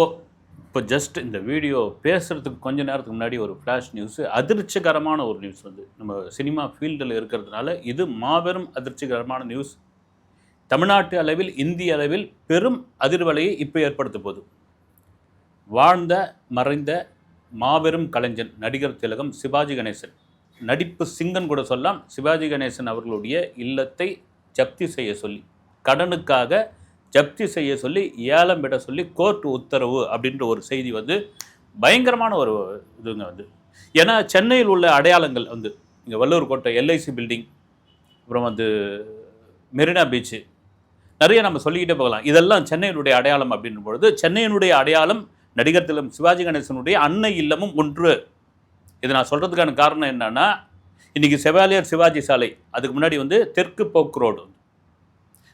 இப்போது இப்போ ஜஸ்ட் இந்த வீடியோ பேசுகிறதுக்கு கொஞ்ச நேரத்துக்கு முன்னாடி ஒரு ஃப்ளாஷ் நியூஸ் அதிர்ச்சிகரமான ஒரு நியூஸ் வந்து நம்ம சினிமா ஃபீல்டில் இருக்கிறதுனால இது மாபெரும் அதிர்ச்சிகரமான நியூஸ் தமிழ்நாட்டு அளவில் இந்திய அளவில் பெரும் அதிர்வலையை இப்போ ஏற்படுத்த போகுது. வாழ்ந்த மறைந்த மாபெரும் கலைஞன் நடிகர் திலகம் சிவாஜி கணேசன். நடிப்பு சிங்கன் கூட சொல்லலாம் சிவாஜி கணேசன் அவர்களுடைய இல்லத்தை ஜப்தி செய்ய சொல்லி கடனுக்காக ஜப்தி செய்ய சொல்லி ஏலம் விட சொல்லி கோர்ட் உத்தரவு அப்படின்ற ஒரு செய்தி வந்து பயங்கரமான ஒரு இதுங்க வந்து. ஏன்னா சென்னையில் உள்ள அடையாளங்கள் வந்து இங்கே வள்ளூர் கோட்டை எல்ஐசி பில்டிங் அப்புறம் வந்து மெரினா பீச்சு நிறைய நம்ம சொல்லிக்கிட்டே போகலாம். இதெல்லாம் சென்னையினுடைய அடையாளம் அப்படின்ற பொழுது சென்னையினுடைய அடையாளம் நடிகர் திலம் சிவாஜி கணேசனுடைய அன்னை இல்லமும் ஒன்று. இதை நான் சொல்கிறதுக்கான காரணம் என்னன்னா இன்றைக்கி செவாலியர் சிவாஜி சாலை அதுக்கு முன்னாடி வந்து தெற்கு போக்கு ரோடு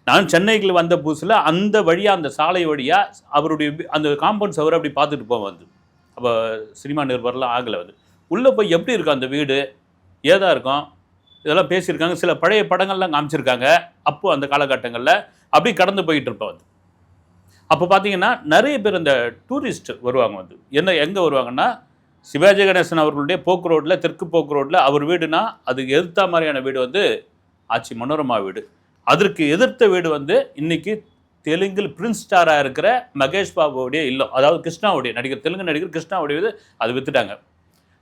நான் சென்னைக்கு வந்த புதுசில் அந்த வழியாக அந்த சாலை வழியாக அவருடைய அந்த காம்பவுண்ட் சவரை அப்படி பார்த்துட்டு போவேன் வந்து. அப்போ சினிமா நிருபர்லாம் ஆகலை வந்து. உள்ளே போய் எப்படி இருக்கும் அந்த வீடு? ஏதா இருக்கும்? இதெல்லாம் பேசியிருக்காங்க. சில பழைய படங்கள்லாம் காமிச்சிருக்காங்க. அப்போது அந்த காலகட்டங்களில் அப்படி கடந்து போயிட்டு இருப்பேன் வந்து. அப்போ பார்த்தீங்கன்னா நிறைய பேர் இந்த டூரிஸ்ட் வருவாங்க வந்து. என்ன எங்கே வருவாங்கன்னா சிவாஜி கணேசன் அவர்களுடைய போக்கு ரோட்டில் தெற்கு போக்கு ரோட்டில் அவர் வீடுனா அதுக்கு எதிர்த்த மாதிரியான வீடு வந்து ஆச்சி மனோரமா வீடு. அதற்கு எதிர்த்த வீடு வந்து இன்னைக்கு தெலுங்கில் பிரின்ஸ் ஸ்டாராக இருக்கிற மகேஷ் பாபுவுடைய இல்லம். அதாவது கிருஷ்ணாவுடைய நடிகர் தெலுங்கு நடிகர் கிருஷ்ணாவுடைய இது அது வித்துட்டாங்க.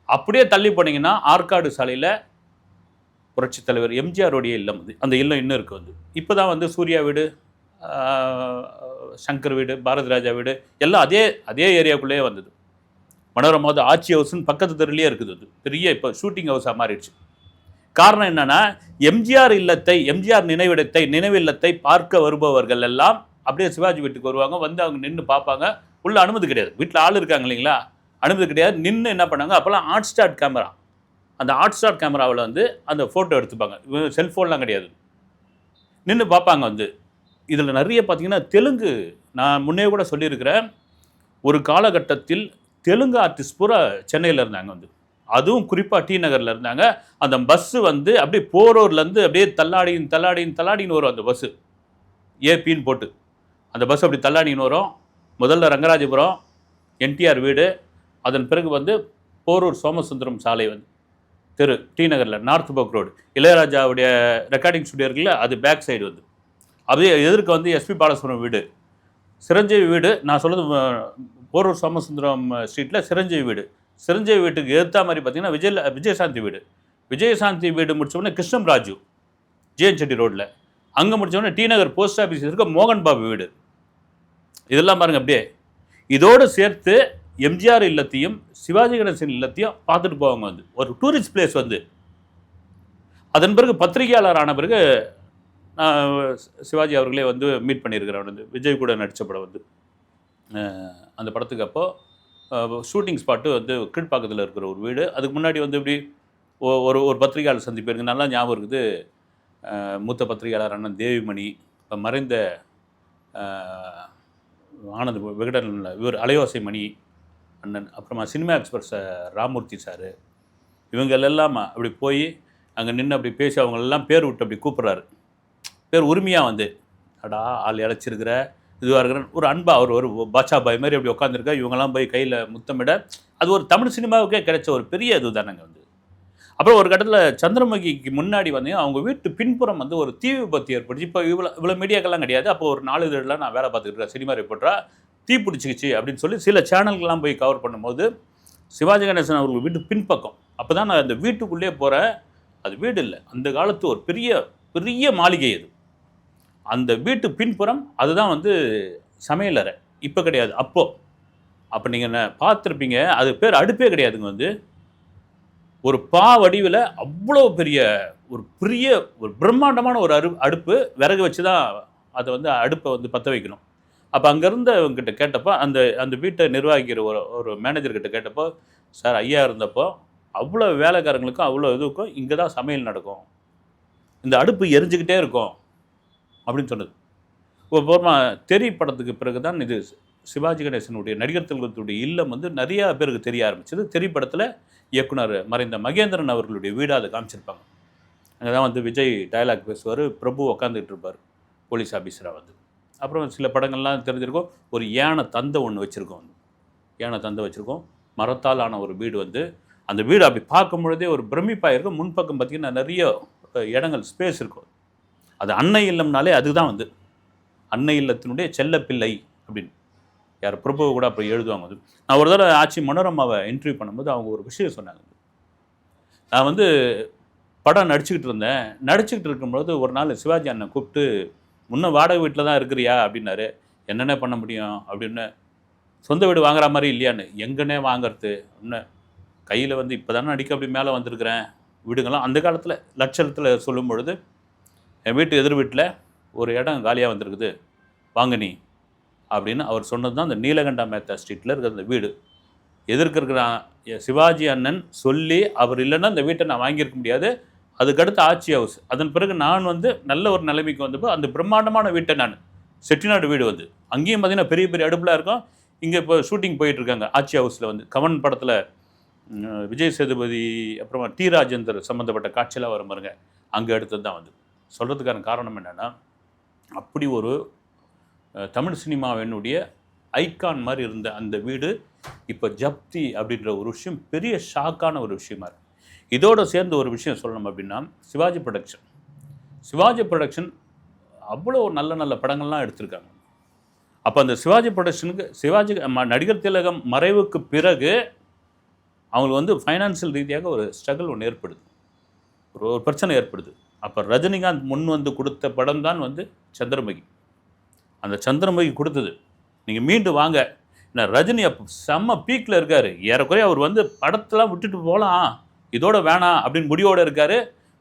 அப்படியே தள்ளி போனீங்கன்னா ஆற்காடு சாலையில் புரட்சி தலைவர் எம்ஜிஆருடைய இல்லம் அது. அந்த இல்லம் இன்னும் இருக்குது வந்து. இப்போ தான் வந்து சூர்யா வீடு சங்கர் வீடு பாரதி ராஜா வீடு எல்லாம் அதே அதே ஏரியாக்குள்ளேயே வந்தது. மனோரமாவது ஆட்சி ஹவுஸ்னு பக்கத்து தெருலேயே இருக்குது அது. பெரிய இப்போ ஷூட்டிங் ஹவுஸாக மாறிடுச்சு. காரணம் என்னன்னா எம்ஜிஆர் இல்லத்தை எம்ஜிஆர் நினைவிடத்தை நினைவில்லத்தை பார்க்க வருபவர்கள் எல்லாம் அப்படியே சிவாஜி வீட்டுக்கு வருவாங்க. வந்து அவங்க நின்று பார்ப்பாங்க. உள்ள அனுமதி கிடையாது. வீட்டில் ஆள் இருக்காங்க இல்லைங்களா? அனுமதி கிடையாது. நின்று என்ன பண்ணாங்க அப்போல்லாம் ஹாட் ஸ்டார்ட் கேமரா அந்த ஹாட் ஸ்டார்ட் கேமராவில் வந்து அந்த ஃபோட்டோ எடுத்துப்பாங்க. செல்ஃபோன்லாம் கிடையாது. நின்று பார்ப்பாங்க வந்து. இதில் நிறைய பார்த்தீங்கன்னா தெலுங்கு நான் முன்னே கூட சொல்லியிருக்கிறேன். ஒரு காலகட்டத்தில் தெலுங்கு ஆர்டிஸ்ட் பூரா சென்னையில் இருந்தாங்க வந்து. அதுவும் குறிப்பாக டி நகரில் இருந்தாங்க. அந்த பஸ்ஸு வந்து அப்படியே போரூர்லேருந்து அப்படியே தள்ளாடியின் தள்ளாடின்னு தள்ளாடின்னு வரும் அந்த பஸ்ஸு ஏபின்னு போட்டு. அந்த பஸ் அப்படி தள்ளாடின்னு வரும். முதல்ல ரங்கராஜபுரம் என்டிஆர் வீடு. அதன் பிறகு வந்து போரூர் சோமசுந்தரம் சாலை வந்து. தெரு டி நகரில் நார்த் போக் ரோடு. இளையராஜாவுடைய ரெக்கார்டிங் ஸ்டுடியோ இருக்குல்ல அது பேக் சைடு வந்து. அப்படியே எதிர்க்க வந்து எஸ்பி பாலசுப்ரமணியம் வீடு. சிரஞ்சீவி வீடு. நான் சொல்கிறது போரூர் சோமசுந்தரம் ஸ்ட்ரீட்டில் சிரஞ்சீவி வீடு. சிரஞ்சீவி வீட்டுக்கு எதிர்த்தா மாதிரி பார்த்தீங்கன்னா விஜய் விஜயசாந்தி வீடு. விஜயசாந்தி வீடு முடிச்ச உடனே கிருஷ்ணம் ராஜு ஜேஎன் செட்டி ரோட்டில் அங்கே முடிச்ச உடனே டி நகர் போஸ்ட் ஆஃபீஸ் இருக்க மோகன் பாபு வீடு. இதெல்லாம் பாருங்க அப்படியே. இதோடு சேர்த்து எம்ஜிஆர் இல்லத்தையும் சிவாஜி கணேசன் இல்லத்தையும் பார்த்துட்டு போவாங்க வந்து. ஒரு டூரிஸ்ட் பிளேஸ் வந்து. அதன் பிறகு பத்திரிகையாளர் ஆன பிறகு நான் சிவாஜி அவர்களே வந்து மீட் பண்ணியிருக்கிறேன் வந்து. விஜய் கூட நடித்த படம் வந்து. அந்த படத்துக்கு அப்போது ஷூட்டிங் ஸ்பாட்டு வந்து கீழ்ப்பாக்கத்தில் இருக்கிற ஒரு வீடு. அதுக்கு முன்னாடி வந்து இப்படி ஒரு ஒரு பத்திரிகையாளர் சந்திப்பு எனக்கு நல்லா ஞாபகம் இருக்குது. மூத்த பத்திரிகையாளர் அண்ணன் தேவிமணி இப்போ மறைந்த ஆனந்த் விகடன் இவர் அலையோசை மணி அண்ணன் அப்புறமா சினிமா எக்ஸ்பிரஸ் ராமூர்த்தி சார் இவங்களெல்லாம் அப்படி போய் அங்கே நின்று அப்படி பேசி அவங்களெல்லாம் பேர் விட்டு அப்படி கூப்பிட்றாரு. பேர் உரிமையாக வந்து அடா ஆள் இழைச்சிருக்கிற இதுவாக இருக்கிற ஒரு அன்பா அவர் ஒரு பாட்சா பாய் மாதிரி அப்படி உட்காந்துருக்கா இவங்கெல்லாம் போய் கையில் முத்தமிட அது ஒரு தமிழ் சினிமாவுக்கே கிடைச்ச ஒரு பெரிய இது தானங்க வந்து அப்புறம் ஒரு கட்டத்தில் சந்திரமுகிக்கு முன்னாடி வந்து அவங்க வீட்டு பின்புறம் வந்து ஒரு தீ விபத்து ஏற்பட்டுச்சு. இப்போ இவ்வளோ இவ்வளோ மீடியாக்கெல்லாம் கிடையாது. அப்போ ஒரு நாலு இதழெலாம் நான் வேலை பார்த்துக்கிட்டு இருக்கேன். சினிமா ரிப்போர்ட்டராக தீ பிடிச்சிக்கிச்சு அப்படின்னு சொல்லி சில சேனல்கள்லாம் போய் கவர் பண்ணும்போது சிவாஜி கணேசன் அவர்கள் வீட்டு பின்பக்கம். அப்போ தான் நான் அந்த வீட்டுக்குள்ளே போகிறேன் அது வீடு இல்லை. அந்த காலத்து ஒரு பெரிய பெரிய மாளிகை அது. அந்த வீட்டு பின்புறம் அதுதான் வந்து சமையலறை இப்போ கிடையாது. அப்போது அப்போ நீங்கள் என்ன பார்த்துருப்பீங்க அது பேர் அடுப்பே கிடையாதுங்க வந்து. ஒரு பா வடிவில் அவ்வளோ பெரிய ஒரு பெரிய ஒரு பிரம்மாண்டமான ஒரு அரு அடுப்பு விறகு வச்சு தான் அதை வந்து அடுப்பை வந்து பற்ற வைக்கணும். அப்போ அங்கேருந்து அவங்ககிட்ட கேட்டப்போ அந்த அந்த வீட்டை நிர்வகிக்கிற ஒரு ஒரு மேனேஜர்கிட்ட கேட்டப்போ சார் ஐயா இருந்தப்போ அவ்வளோ வேலைக்காரங்களுக்கும் அவ்வளோ இதுக்கும் இங்கே தான் சமையல் நடக்கும். இந்த அடுப்பு எரிஞ்சுக்கிட்டே இருக்கும். அப்படின்னு சொன்னது. அப்புறமா தெரி படத்துக்கு பிறகு தான் இது சிவாஜி கணேசனுடைய நடிகர் திலகத்துடைய இல்லம் வந்து நிறையா பேருக்கு தெரிய ஆரம்பிச்சது. தெரி படத்தில் இயக்குனர் மறைந்த மகேந்திரன் அவர்களுடைய வீடாக அதை காமிச்சிருப்பாங்க. அங்கே தான் வந்து விஜய் டயலாக் பேசுவார் பிரபு உக்காந்துக்கிட்டு இருப்பார் போலீஸ் ஆஃபீஸராக வந்து. அப்புறம் சில படங்கள்லாம் தெரிஞ்சிருக்கோம். ஒரு யானை தந்தை ஒன்று வச்சுருக்கோம் யானை தந்தை வச்சுருக்கோம். மரத்தால் ஆன ஒரு வீடு வந்து. அந்த வீடு அப்படி பார்க்கும் பொழுதே ஒரு பிரமிப்பாக இருக்கும் முன்பக்கம் பார்த்திங்கன்னா நிறைய இடங்கள் ஸ்பேஸ் இருக்கும். அது அன்னை இல்லம்னாலே அதுதான் வந்து. அன்னை இல்லத்தினுடைய செல்லப்பிள்ளை அப்படின்னு. யார் பிரபு கூட அப்படி எழுதுவாங்க அது. நான் ஒரு தடவை ஆட்சி மனோரமாவை இன்டர்வியூ பண்ணும்போது அவங்க ஒரு விஷயம் சொன்னாங்க. நான் வந்து படம் நடிச்சுக்கிட்டு இருந்தேன். நடிச்சுக்கிட்டு இருக்கும்பொழுது ஒரு நாள் சிவாஜி அண்ணன் கூப்பிட்டு முன்ன வாடகை வீட்டில் தான் இருக்கிறியா? அப்படின்னாரு. என்னென்ன பண்ண முடியும்? அப்படின்னு. சொந்த வீடு வாங்குற மாதிரி இல்லையான்னு. எங்கன்னே வாங்கிறது? இன்னும் கையில் வந்து இப்போ தானே நடிக்க அப்படி மேலே வந்திருக்கிறேன். வீடுங்கள்லாம் அந்த காலத்தில் லட்சத்தில் சொல்லும் பொழுது என் வீட்டு எதிர் வீட்டில் ஒரு இடம் காலியாக வந்திருக்குது. வாங்க நீ. அப்படின்னு அவர் சொன்னது தான் அந்த நீலகண்டா மேத்தா ஸ்ட்ரீட்டில் இருக்கிற அந்த வீடு. எதிர்க்க இருக்கிற சிவாஜி அண்ணன் சொல்லி அவர் இல்லைன்னா அந்த வீட்டை நான் வாங்கியிருக்க முடியாது. அதுக்கடுத்து ஆட்சி ஹவுஸ் அதன் பிறகு நான் வந்து நல்ல ஒரு நிலைமைக்கு வந்தப்போ அந்த பிரம்மாண்டமான வீட்டை நான் செட்டிநாடு வீடு வந்து. அங்கேயும் பார்த்தீங்கன்னா பெரிய பெரிய அடுப்பில் இருக்கும். இங்கே இப்போ ஷூட்டிங் போயிட்டுருக்காங்க ஆட்சி ஹவுஸில் வந்து கமன் படத்தில் விஜய் சேதுபதி அப்புறமா டி ராஜேந்தர் சம்மந்தப்பட்ட காட்சியெல்லாம் வரும் பாருங்க. அங்கே எடுத்தது தான் வந்து. சொல்கிறதுக்கான காரணம் என்னென்னா அப்படி ஒரு தமிழ் சினிமாவினுடைய ஐக்கான் மாதிரி இருந்த அந்த வீடு இப்போ ஜப்தி அப்படின்ற ஒரு விஷயம் பெரிய ஷாக்கான ஒரு விஷயமா இருக்குது இதோடு சேர்ந்து ஒரு விஷயம் சொல்லணும் அப்படின்னா சிவாஜி ப்ரொடக்ஷன் சிவாஜி ப்ரொடக்ஷன் அவ்வளோ நல்ல நல்ல படங்கள்லாம் எடுத்திருக்காங்க. அப்போ அந்த சிவாஜி ப்ரொடக்ஷனுக்கு சிவாஜி நடிகர் திலகம் மறைவுக்கு பிறகு அவங்களுக்கு வந்து ஃபைனான்சியல் ரீதியாக ஒரு ஸ்ட்ரகிள் ஒன்று ஏற்படுது. ஒரு ஒரு பிரச்சனை ஏற்படுது. அப்போ ரஜினிகாந்த் முன் வந்து கொடுத்த படம் தான் வந்து சந்திரமுகி. அந்த சந்திரமுகி கொடுத்தது. நீங்கள் மீண்டு வாங்க. ஏன்னா ரஜினி அப்போ செம்ம பீக்கில் இருக்கார். ஏறக்குறைய அவர் வந்து படத்தெல்லாம் விட்டுட்டு போகலாம் இதோட வேணாம் அப்படின்னு முடிவோடு இருக்கார்.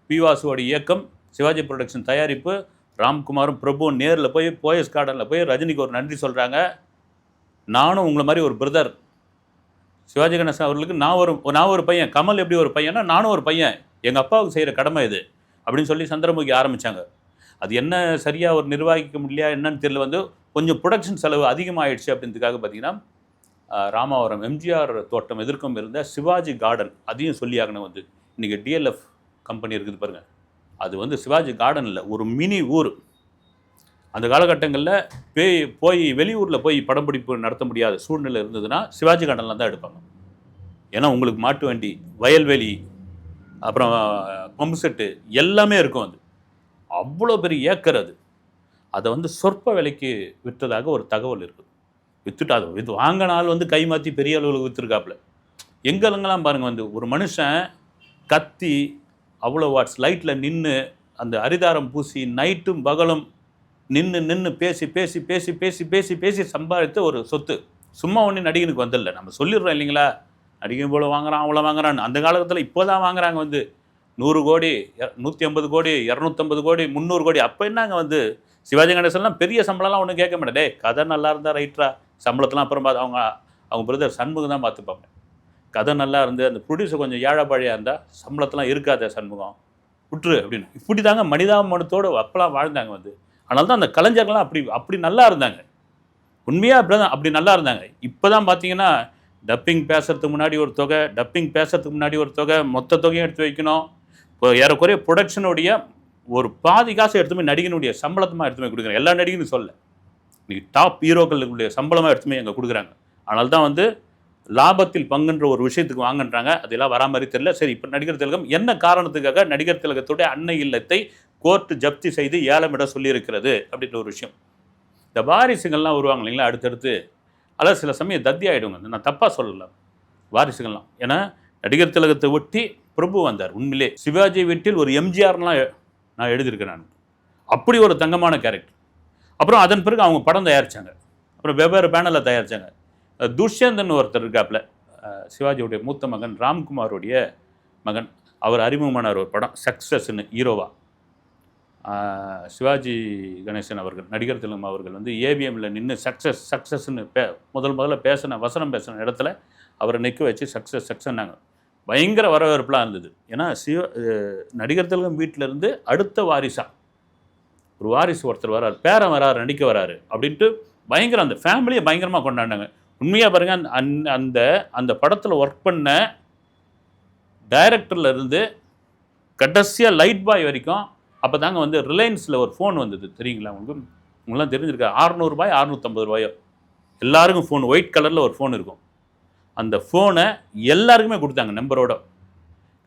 பி வாசுவோட இயக்கம் சிவாஜி ப்ரொடக்ஷன் தயாரிப்பு ராம்குமாரும் பிரபுவும் நேரில் போய் போயஸ் கார்டனில் போய் ரஜினிக்கு ஒரு நன்றி சொல்கிறாங்க நானும் உங்களை மாதிரி ஒரு பிரதர் சிவாஜி கணேசன் அவர்களுக்கு நான் ஒரு நான் ஒரு பையன். கமல் எப்படி ஒரு பையனா நானும் ஒரு பையன். எங்கள் அப்பாவுக்கு செய்கிற கடமை இது. அப்படின்னு சொல்லி சந்திரமுகி ஆரம்பித்தாங்க அது என்ன சரியாக ஒரு நிர்வகிக்க முடியலையா என்னன்னு தெரியல. வந்து கொஞ்சம் ப்ரொடக்ஷன் செலவு அதிகமாகிடுச்சு அப்படின்றதுக்காக பார்த்தீங்கன்னா ராமாவரம் எம்ஜிஆர் தோட்டம் எதிர்க்கும் இருந்த சிவாஜி கார்டன் அதையும் சொல்லி ஆகணும் வந்து. இன்றைக்கி டிஎல்எஃப் கம்பெனி இருக்குது பாருங்கள் அது வந்து சிவாஜி கார்டன் இல்லை ஒரு மினி ஊர். அந்த காலகட்டங்களில் போய் போய் வெளியூரில் போய் படப்பிடிப்பு நடத்த முடியாத சூழ்நிலை இருந்ததுன்னா சிவாஜி கார்டனில் தான் எடுப்பாங்க. ஏன்னா உங்களுக்கு மாட்டு வண்டி வயல்வெளி அப்புறம் பம்பு செட்டு எல்லாமே இருக்கும் அது. அவ்வளோ பெரிய ஏக்கர் அது. அதை வந்து சொற்ப விலைக்கு விற்றதாக ஒரு தகவல் இருக்குது. விற்றுட்டு அது இது வாங்கினால் வந்து கை மாற்றி பெரிய அளவில் விற்றுருக்காப்புல எங்கெல்லாம் பாருங்கள் வந்து ஒரு மனுஷன் கத்தி அவ்வளோ வாட்ஸ் லைட்டில் நின்று அந்த அரிதாரம் பூசி நைட்டும் பகலும் நின்று நின்று பேசி பேசி பேசி பேசி பேசி பேசி சம்பாதித்த ஒரு சொத்து. சும்மா ஒன்று நடிகனுக்கு வந்துடல நம்ம சொல்லிடுறோம் இல்லைங்களா? நடிகன் இவ்வளோ வாங்குறான் அவ்வளோ வாங்குறான்னு. அந்த காலத்தில் இப்போ தான் வாங்குறாங்க வந்து. நூறு கோடி நூற்றி ஐம்பது கோடி இரநூத்தம்பது கோடி முந்நூறு கோடி. அப்போ என்னங்க வந்து? சிவாஜி கணேசன்லாம் பெரிய சம்பளம்லாம் ஒன்றும் கேட்க மாட்டேன். கதை நல்லா இருந்தால் ரைட்ரா? சம்பளத்தெலாம் அப்புறம் பார்த்து அவங்க அவங்க பிரதர் சண்முகம் தான் பார்த்துப்பாங்க கதை நல்லா இருந்து அந்த ப்ரொடியூசர் கொஞ்சம் ஏழப்பாழியாக இருந்தால் சம்பளத்தெலாம் இருக்காத சண்முகம். விட்டுரு அப்படின்னு. இப்படி தாங்க மனிதாபமானத்தோடு அப்பெல்லாம் வாழ்ந்தாங்க வந்து. அதனால தான் அந்த கலைஞர்கள்லாம் அப்படி அப்படி நல்லா இருந்தாங்க. உண்மையாக அப்படி தான் அப்படி நல்லா இருந்தாங்க. இப்போ தான் பார்த்தீங்கன்னா டப்பிங் பேசுறதுக்கு முன்னாடி ஒரு தொகை டப்பிங் பேசுறதுக்கு முன்னாடி ஒரு தொகை மொத்த தொகையும் எடுத்து வைக்கணும். ஏறக்குறைய ப்ரொடக்ஷனுடைய ஒரு பாதி காசு எடுத்து போய் நடிகனுடைய சம்பளத்தமாக எடுத்துமே போய் கொடுக்குறாங்க. எல்லா நடிகனும் சொல்ல இன்னைக்கு டாப் ஹீரோக்களுடைய சம்பளமாக எடுத்து போய் அங்கே கொடுக்குறாங்க. அதனால தான் வந்து லாபத்தில் பங்குன்ற ஒரு விஷயத்துக்கு வாங்கன்றாங்க. அதெல்லாம் வரா மாதிரி தெரியல. சரி இப்போ நடிகர் திலகம் என்ன காரணத்துக்காக நடிகர் திலகத்துடைய அன்னை இல்லத்தை கோர்ட்டு ஜப்தி செய்து ஏலமிட சொல்லியிருக்கிறது அப்படின்ற ஒரு விஷயம். இந்த வாரிசுகள்லாம் வருவாங்க இல்லைங்களா அடுத்தடுத்து. அதாவது சில சமயம் தத்தி ஆகிடுவாங்க நான் தப்பாக சொல்லலை. வாரிசுகள்லாம். ஏன்னா நடிகர் திலகத்தை ஒட்டி பிரபு வந்தார். உண்மையிலே சிவாஜி வீட்டில் ஒரு எம்ஜிஆர்லாம் நான் எழுதியிருக்கேன் நான். அப்படி ஒரு தங்கமான கேரக்டர் அப்புறம் அதன் பிறகு அவங்க படம் தயாரித்தாங்க அப்புறம் வெவ்வேறு பேனலில் தயாரித்தாங்க துஷ்யந்தன் ஒருத்தர் இருக்காப்புல சிவாஜியுடைய மூத்த மகன் ராம்குமாருடைய மகன். அவர் அறிமுகமான ஒரு படம் சக்ஸஸ்ன்னு ஹீரோவா. சிவாஜி கணேசன் அவர்கள் நடிகர் திலகம் அவர்கள் வந்து ஏவிஎம்மில் நின்று சக்ஸஸ் சக்ஸஸ்ன்னு பே முதல் முதல்ல பேசின வசனம் பேசின இடத்துல அவரை நிற்க வச்சு சக்ஸஸ் சக்ஸன்னாங்க பயங்கர வரவேற்பெலாம் இருந்தது. ஏன்னா சிவ நடிகர் திலகம் வீட்டிலேருந்து அடுத்த வாரிசா. ஒரு வாரிசு ஒருத்தர் வராரு பேரன் வராரு நடிக்க வராரு அப்படின்ட்டு பயங்கர அந்த ஃபேமிலியை பயங்கரமாக கொண்டாடினாங்க. உண்மையாக பாருங்கள் அந்த- அந்த அந்த அந்த படத்தில் ஒர்க் பண்ண டைரக்டர்லேருந்து கடைசியாக லைட் பாய் வரைக்கும் அப்போ தாங்க வந்து ரிலையன்ஸில் ஒரு ஃபோன் வந்தது. தெரியுங்களா உங்களுக்கு? உங்களாம் தெரிஞ்சிருக்கா? அறநூறுபாய் அறுநூற்றம்பது ரூபாயோ. எல்லாருக்கும் ஃபோன் ஒயிட் கலரில் ஒரு ஃபோன் இருக்கும். அந்த ஃபோனை எல்லாருக்குமே கொடுத்தாங்க நம்பரோட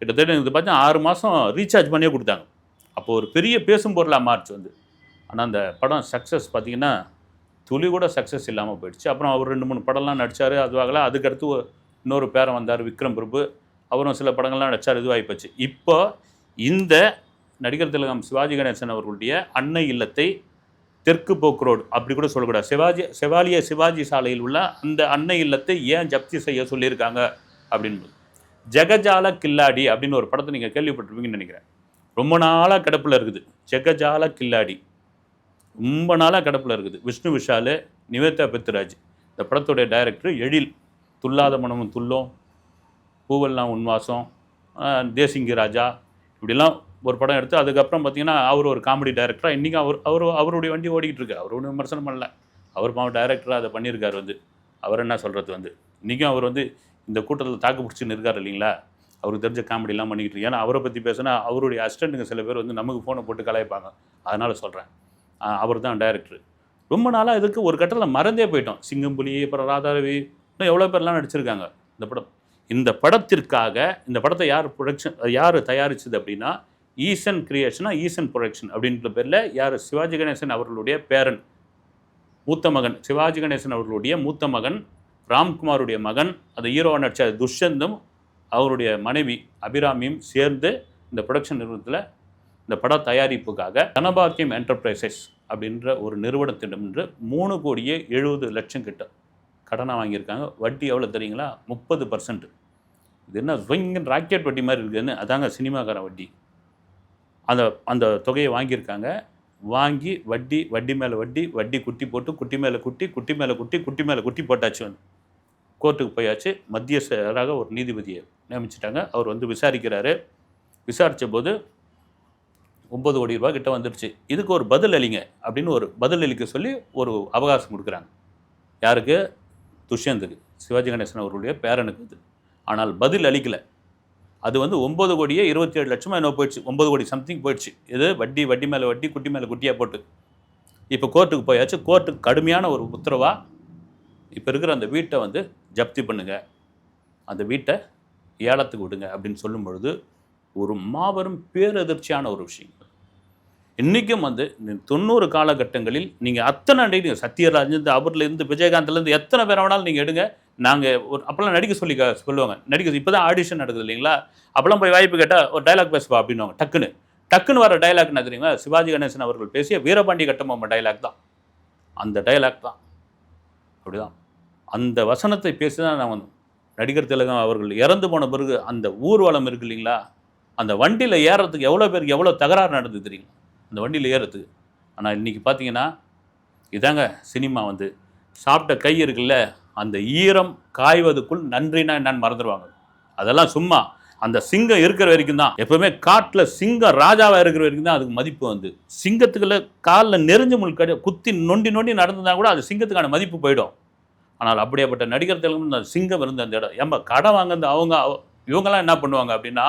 கிட்டத்தட்ட இது பார்த்தா ஆறு மாதம் ரீசார்ஜ் பண்ணியே கொடுத்தாங்க. அப்போது ஒரு பெரிய பேசும் பொருளாக மாறுச்சு வந்து. ஆனால் அந்த படம் சக்ஸஸ் பார்த்தீங்கன்னா துளி கூட சக்ஸஸ் இல்லாமல் போயிடுச்சு. அப்புறம் அவர் ரெண்டு மூணு படம்லாம் நடித்தார் அதுவாகல அதுக்கடுத்து இன்னொரு பேரன் வந்தார் விக்ரம் பிரபு. அவரும் சில படங்கள்லாம் நடித்தார் இதுவாகி போச்சு. இப்போ இந்த நடிகர் திலகம் சிவாஜி கணேசன் அவர்களுடைய அன்னை இல்லத்தை தெற்கு போக்கு ரோடு அப்படி கூட சொல்லக்கூடாது. சிவாஜி செவாலிய சிவாஜி சாலையில் உள்ள அந்த அன்னை இல்லத்தை ஏன் ஜப்தி செய்ய சொல்லியிருக்காங்க அப்படின்னு ஜெகஜால கில்லாடி அப்படின்னு ஒரு படத்தை நீங்கள் கேள்விப்பட்டிருப்பீங்கன்னு நினைக்கிறேன். ரொம்ப நாளாக கிடப்பில் இருக்குது. ஜெகஜால கில்லாடி. ரொம்ப நாளாக கிடப்பில் இருக்குது. விஷ்ணு விஷாலு நிவேதா பித்ராஜ் இந்த படத்துடைய டைரக்டர் எழில். துல்லாத மனமும் துல்லும் பூவெல்லாம் உன்வாசம். தேசிங்கி ராஜா. இப்படிலாம் ஒரு படம் எடுத்து அதுக்கப்புறம் பார்த்தீங்கன்னா அவர் ஒரு காமெடி டைரக்டராக இன்றைக்கி அவர் அவர் அவருடைய வண்டி ஓடிக்கிட்டு இருக்கு. அவர் ஒன்றும் விமர்சனம் பண்ணல. அவர் பாவம் டைரக்டராக அதை பண்ணியிருக்காரு வந்து. அவர் என்ன சொல்கிறது வந்து? இன்றைக்கும் அவர் வந்து இந்த கூட்டத்தில் தாக்கு பிடிச்சின்னு இருக்கார் இல்லைங்களா? அவருக்கு தெரிஞ்ச காமெடிலாம் பண்ணிக்கிட்டு இருக்கு. ஏன்னா அவரை பற்றி பேசினா அவருடைய அசிஸ்டண்ட்டுங்க சில பேர் வந்து நமக்கு ஃபோனை போட்டு கலாய்ப்பாங்க. அதனால் சொல்கிறேன் அவர் தான் டைரக்டர் ரொம்ப நாளாக இதுக்கு ஒரு கட்டத்தில் மறந்தே போயிட்டோம். சிங்கம்புலி அப்புறம் ராதாரவி இன்னும் எவ்வளோ பேர்லாம் நடிச்சிருக்காங்க இந்த படம். இந்த படத்திற்காக இந்த படத்தை யார் ப்ரொடக்ஷன் யார் தயாரிச்சது அப்படின்னா ஈசன் கிரியேஷனா ஈசன் ப்ரொடக்ஷன் அப்படின்ற பேரில் யார்? சிவாஜி கணேசன் அவர்களுடைய பேரன். மூத்த மகன். சிவாஜி கணேசன் அவர்களுடைய மூத்த மகன். ராம்குமாருடைய மகன். அந்த ஹீரோவை நடிச்ச துஷ்யந்தும் அவருடைய மனைவி அபிராமியும் சேர்ந்து இந்த ப்ரொடக்ஷன் நிறுவனத்தில் இந்த பட தயாரிப்புக்காக தனபாக்கியம் என்டர்பிரைசஸ் அப்படின்ற ஒரு நிறுவனத்திடமிருந்து மூணு கோடியே எழுபது லட்சம் கிட்ட கடனாக வாங்கியிருக்காங்க. வட்டி எவ்வளோ தெரியுங்களா? முப்பது பர்சன்ட் இது என்ன ஸ்விங்கன் ராக்கெட் வட்டி மாதிரி இருக்குதுன்னு அதாங்க சினிமாக்கார வட்டி. அந்த அந்த தொகையை வாங்கியிருக்காங்க. வாங்கி வட்டி வட்டி மேலே வட்டி வட்டி குட்டி போட்டு குட்டி மேலே குட்டி குட்டி மேலே குட்டி குட்டி மேலே குட்டி போட்டாச்சு வந்து. கோர்ட்டுக்கு போயாச்சு. மத்தியஸ்தராக ஒரு நீதிபதியை நியமிச்சிட்டாங்க. அவர் வந்து விசாரிக்கிறாரு. விசாரித்த போது ஒம்பது கோடி ரூபா கிட்ட வந்துருச்சு. இதுக்கு ஒரு பதில் அளிங்க அப்படின்னு ஒரு பதில் அளிக்க சொல்லி ஒரு அவகாசம் கொடுக்குறாங்க. யாருக்கு? துஷ்யந்துக்கு. சிவாஜி கணேசன் அவர்களுடைய பேரனுக்கு இது. ஆனால் பதில் அளிக்கலை. அது வந்து ஒம்பது கோடியே இருபத்தி ஏழு லட்சமாக என்ன போயிடுச்சு. ஒம்பது கோடி சம்திங் போயிடுச்சு. இது வட்டி வட்டி மேலே வட்டி குட்டி மேலே குட்டியாக போட்டு. இப்போ கோர்ட்டுக்கு போயாச்சு. கோர்ட்டுக்கு கடுமையான ஒரு உத்தரவாக இப்போ இருக்கிற அந்த வீட்டை வந்து ஜப்தி பண்ணுங்க. அந்த வீட்டை ஏலத்துக்கு விடுங்க அப்படின்னு சொல்லும் பொழுது ஒரு மாபெரும் பேரதிர்ச்சியான ஒரு விஷயம். இன்றைக்கும் வந்து தொண்ணூறு காலகட்டங்களில் நீங்கள் அத்தனை நீங்கள் சத்யராஜ்லேருந்து அவர்லேருந்து விஜயகாந்த்லேருந்து எத்தனை பேரை வேணாலும் நீங்கள் எடுங்க. நாங்கள் ஒரு அப்போல்லாம் நடிக்க சொல்லி சொல்லுவாங்க. நடிக்க இப்போ தான் ஆடிஷன் நடக்குது இல்லைங்களா? அப்போல்லாம் போய் வாய்ப்பு கேட்டால் ஒரு டைலாக் பேசுவா அப்படின்னுவாங்க. டக்குன்னு. டக்குன்னு வர டைலாக் என்ன தெரியுமா? சிவாஜி கணேசன் அவர்கள் பேசிய வீரபாண்டி கட்டபொம்மன் டைலாக் தான். அந்த டைலாக் தான். அப்படிதான். அந்த வசனத்தை பேசி தான் நான் வந்து நடிகர் திலகம் அவர்கள் இறந்து போன பிறகு அந்த ஊர்வலம் இருக்கு இல்லைங்களா? அந்த வண்டியில் ஏறுறதுக்கு எவ்வளோ பேருக்கு எவ்வளோ தகராறு நடந்தது தெரியுங்களா? அந்த வண்டியில் ஏறுறதுக்கு ஆனால் இன்றைக்கி பார்த்தீங்கன்னா இதாங்க சினிமா வந்து. சாப்பிட்ட கை இருக்குல்ல? அந்த ஈரம் காய்வதுக்குள் நன்றினா என்னன்னு மறந்துடுவாங்க. அதெல்லாம் சும்மா அந்த சிங்கம் இருக்கிற வரைக்கும் தான். எப்பவுமே காட்டில் சிங்கம் ராஜாவாக இருக்கிற வரைக்கும் தான் அதுக்கு மதிப்பு வந்து. சிங்கத்துக்குள்ள காலில் நெறிஞ்சு முள் கடி குத்தி நொண்டி நொண்டி நடந்ததா கூட அது சிங்கத்துக்கான மதிப்பு போயிடும். ஆனால் அப்படியாப்பட்ட நடிகர் திலகம் அந்த சிங்கம் இருந்த அந்த இடம். ஏம்பா கடன் வாங்குறது அவங்க இவங்கெல்லாம் என்ன பண்ணுவாங்க அப்படின்னா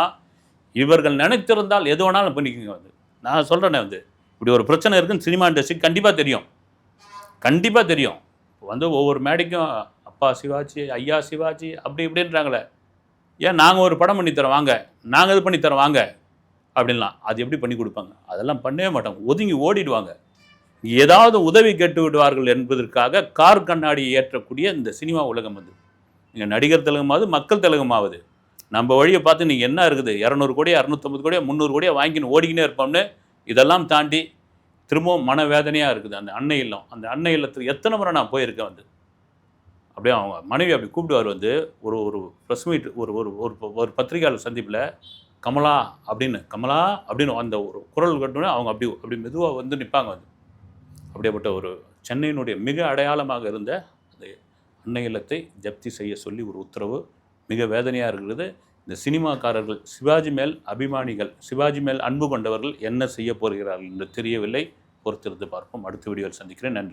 இவர்கள் நினைத்திருந்தால் எது வேணாலும் பண்ணிக்கோங்க வந்து. நான் சொல்கிறேனே வந்து இப்படி ஒரு பிரச்சனை இருக்குன்னு சினிமா இண்டஸ்ட்ரி கண்டிப்பாக தெரியும். கண்டிப்பாக தெரியும். வந்து ஒவ்வொரு மேடைக்கும் அப்பா சிவாஜி ஐயா சிவாஜி அப்படி இப்படின்றாங்களே. ஏன் நாங்கள் ஒரு படம் பண்ணி தரோம் வாங்க. நாங்கள் இது பண்ணி தரோம் வாங்க. அப்படின்லாம். அது எப்படி பண்ணி கொடுப்பாங்க? அதெல்லாம் பண்ணவே மாட்டாங்க ஒதுங்கி ஓடிடுவாங்க. ஏதாவது உதவி கேட்டு விடுவார்கள் என்பதற்காக கார் கண்ணாடி ஏற்றக்கூடிய இந்த சினிமா உலகம் வந்து நீங்கள் நடிகர் திலகமாவது மக்கள் திலகமாவது. நம்ம வழியை பார்த்து நீங்கள் என்ன இருக்குது? இரநூறு கோடி இரநூத்தம்பது கோடியா முந்நூறு கோடியா வாங்கின்னு ஓடிக்கினே இருப்போம்னு இதெல்லாம் தாண்டி திரும்பவும் மனவேதனையாக இருக்குது. அந்த அன்னை இல்லம். அந்த அன்னை இல்லத்துக்கு எத்தனை முறை நான் போயிருக்கேன் வந்து? அப்படியே அவங்க மனைவி அப்படி கூப்பிடுவார் வந்து ஒரு ஒரு ப்ரெஸ் மீட் ஒரு ஒரு ஒரு ஒரு பத்திரிகையாளர் சந்திப்பில் கமலா அப்படின்னு கமலா அப்படின்னு அந்த ஒரு குரல் கட்டணுன்னே அவங்க அப்படி அப்படி மெதுவாக வந்து நிற்பாங்க வந்து. அப்படியேப்பட்ட ஒரு சென்னையினுடைய மிக அடையாளமாக இருந்த அந்த அன்னை இல்லத்தை ஜப்தி செய்ய சொல்லி ஒரு உத்தரவு மிக வேதனையாக இருக்கிறது. இந்த சினிமாக்காரர்கள் சிவாஜி மேல் அபிமானிகள் சிவாஜி மேல் அன்பு கொண்டவர்கள் என்ன செய்ய போகிறார்கள் என்று தெரியவில்லை. பொறுத்திருந்து பார்ப்போம். அடுத்த வீடியோவில் சந்திக்கிறேன். நன்றி.